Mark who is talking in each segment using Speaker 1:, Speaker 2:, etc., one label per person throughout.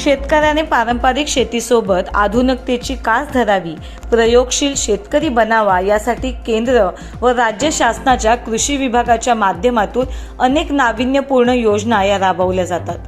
Speaker 1: शेतकऱ्याने पारंपरिक शेतीसोबत आधुनिकतेची कास धरावी प्रयोगशील शेतकरी बनावा यासाठी केंद्र व राज्य शासनाच्या कृषी विभागाच्या माध्यमातून अनेक नाविन्यपूर्ण योजना या राबवल्या जातात.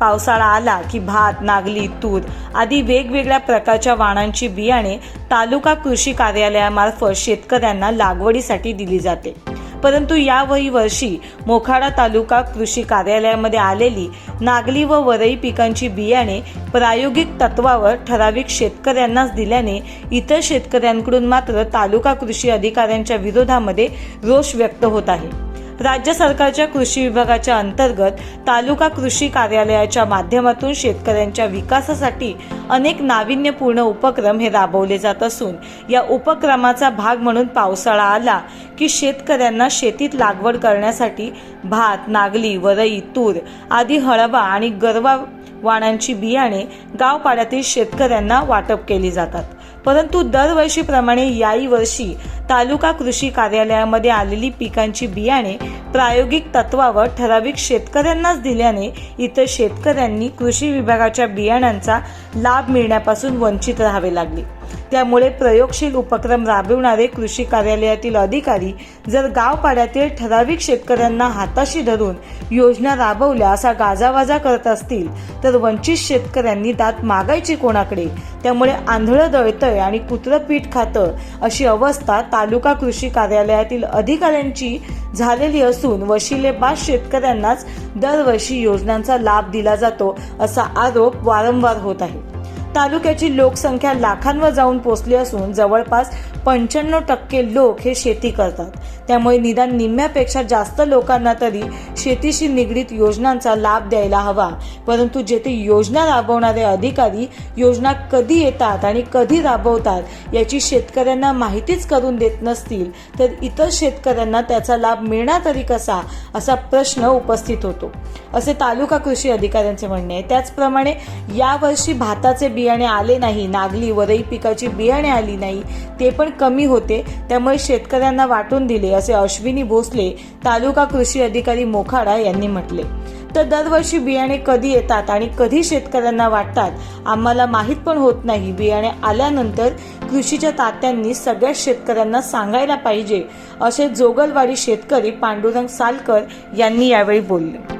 Speaker 1: पावसाळा आला की भात नागली तूर आदी वेगवेगळ्या प्रकारच्या वाणांची बियाणे तालुका कृषी कार्यालयामार्फत शेतकऱ्यांना लागवडीसाठी दिली जाते. परंतु या वर्षी मोखाडा तालुका कृषी कार्यालयामध्ये आलेली नागली व वरई पिकांची बियाणे प्रायोगिक तत्वावर ठराविक शेतकऱ्यांनाच दिल्याने इतर शेतकऱ्यांकडून मात्र तालुका कृषी अधिकाऱ्यांच्या विरोधामध्ये रोष व्यक्त होत आहे. राज्य सरकारच्या कृषी विभागाच्या अंतर्गत तालुका कृषी कार्यालयाच्या माध्यमातून शेतकऱ्यांच्या विकासासाठी अनेक नाविन्यपूर्ण उपक्रम हे राबवले जात असून या उपक्रमाचा भाग म्हणून पावसाळा आला की शेतकऱ्यांना शेतीत लागवड करण्यासाठी भात नागली वरई तूर आदी हळवा आणि गरवा वाणांची बियाणे गावपाड्यातील शेतकऱ्यांना वाटप केली जातात. परंतु दरवर्षीप्रमाणे याही वर्षी तालुका कृषी कार्यालयामध्ये आलेली पिकांची बियाणे प्रायोगिक तत्वावर ठराविक शेतकऱ्यांनाच दिल्याने इतर शेतकऱ्यांनी कृषी विभागाच्या बियाणांचा लाभ मिळण्यापासून वंचित राहावे लागले. त्यामुळे प्रयोगशील उपक्रम राबविणारे कृषी कार्यालयातील अधिकारी जर गावपाड्यातील ठराविक शेतकऱ्यांना हाताशी धरून योजना राबवल्या असा गाजावाजा करत असतील तर वंचित शेतकऱ्यांनी दात मागायची कोणाकडे? त्यामुळे आंधळं दळतंय आणि कुत्रं पीठ खातं अशी अवस्था तालुका कृषी कार्यालयातील अधिकाऱ्यांची झालेली असून वशिलेबाद शेतकऱ्यांनाच दरवर्षी योजनांचा लाभ दिला जातो असा आरोप वारंवार होत आहे. तालुक्याची लोकसंख्या लाखांवर जाऊन पोचली असून जवळपास पंच्याण्णव टक्के लोक हे शेती करतात. त्यामुळे निदान निम्म्यापेक्षा जास्त लोकांना तरी शेतीशी निगडीत योजनांचा लाभ द्यायला हवा. परंतु जेथे योजना राबवणारे अधिकारी योजना कधी येतात आणि कधी राबवतात याची शेतकऱ्यांना माहितीच करून देत नसतील तर इतर शेतकऱ्यांना त्याचा लाभ मिळणार तरी कसा असा प्रश्न उपस्थित होतो. असे तालुका कृषी अधिकाऱ्यांचे म्हणणे आहे. त्याचप्रमाणे यावर्षी भाताचे बियाणे आले नाही. नागली वरई पिकाची बियाणे आली नाही. ते पण कमी होते. त्यामुळे शेतकऱ्यांना वाटून दिले असे अश्विनी भोसले तालुका कृषी अधिकारी मोखाडा यांनी म्हटले. तर दरवर्षी बियाणे कधी येतात आणि कधी शेतकऱ्यांना वाटतात आम्हाला माहीत पण होत नाही. बियाणे आल्यानंतर कृषीच्या तात्यांनी सगळ्या शेतकऱ्यांना सांगायला पाहिजे असे जोगलवाडी शेतकरी पांडुरंग सालकर यांनी यावेळी बोलले.